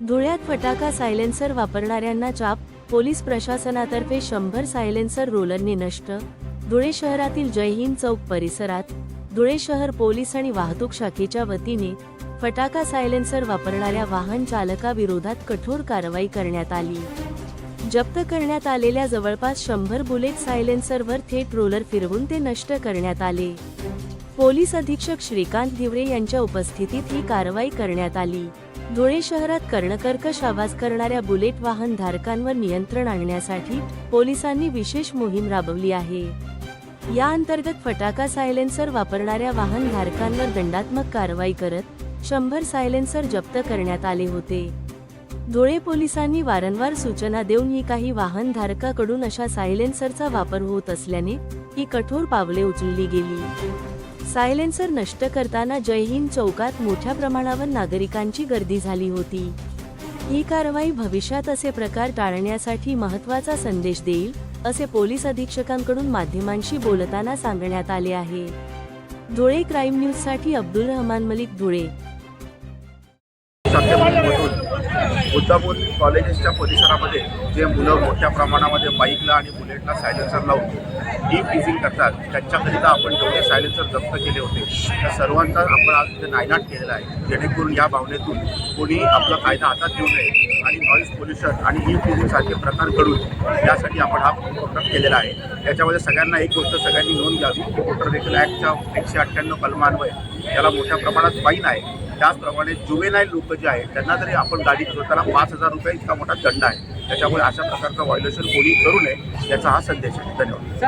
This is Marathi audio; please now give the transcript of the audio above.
धुळ्यात फटाका सायलेन्सर वापरणाऱ्यांना चाप पोलीस प्रशासनातर्फे शंभर सायलेन्सर रोलरने नष्ट धुळे शहरातील जय हिंद चौक परिसरात धुळे शहर पोलीस आणि वाहतूक शाखेच्या वतीने फटाका सायलेन्सर वापरणाऱ्या वाहन चालकाविरोधात कठोर कारवाई करण्यात आली. जप्त करण्यात आलेल्या जवळपास शंभर बुलेट सायलेन्सरवर थेट रोलर फिरवून ते नष्ट करण्यात आले. पोलीस अधीक्षक श्रीकांत दिवरे यांच्या उपस्थितीत ही कारवाई करण्यात आली. धुळे शहरात कर्णकर्कश आवाज करणाऱ्या बुलेट वाहन धारकांवर नियंत्रण आणण्यासाठी पोलिसांनी विशेष मोहीम राबवली आहे. या अंतर्गत फटाका सायलेन्सर वापरणाऱ्या वाहन धारकांवर दंडात्मक कारवाई करत शंभर सायलेन्सर जप्त करण्यात आले होते. धुळे पोलिसांनी वारंवार सूचना देऊन ही काही वाहन धारकाकडून अशा सायलेन्सरचा वापर होत असल्याने ही कठोर पावले उचलली गेली. सायलेन्सर नष्ट करताना जय हिंद चौकात मोठ्या प्रमाणावर नागरिकांची गर्दी झाली होती. ही कारवाई भविष्यात असे प्रकार टाळण्यासाठी महत्त्वाचा संदेश देईल असे पोलीस अधीक्षकांकडून माध्यमांशी बोलताना सांगण्यात आले आहे. धुळे क्राईम न्यूजसाठी अब्दुल रहमान मलिक धुळे. बुद्धापूर मुद्दामून कॉलेजेसच्या परिसरामध्ये जे मुलं मोठ्या प्रमाणामध्ये बाईकला आणि बुलेटला सायलेन्सर लावून डीप फ्रीजिंग करतात त्यांच्याकरिता आपण जेवढे सायलेन्सर जप्त केले होते त्या सर्वांचा आपण आज नायनाट केलेला आहे. जेणेकरून या भावनेतून कोणी आपला कायदा हातात घेऊ नये. आणि नॉईज पोल्युशन आणि ई फ्रीजिंग सारखे प्रकार घडून यासाठी आपण हा उपक्रम केलेला आहे. त्याच्यामध्ये सगळ्यांना एक गोष्ट सगळ्यांनी नोंद घ्यावी की मोटर व्हेकल ॲक्टच्या एकशे अठ्ठ्याण्णव कलमान्वय याला मोठ्या प्रमाणात फाईन आहे. त्याचप्रमाणे जुवेनाईल लोक जे आहेत त्यांना जरी आपण गाडी घेतो त्याला पाच हजार रुपये इतका मोठा दंड आहे त्याच्यामुळे अशा प्रकारचं व्हायोलेशन कोणी करू नये याचा हा संदेश आहे. धन्यवाद.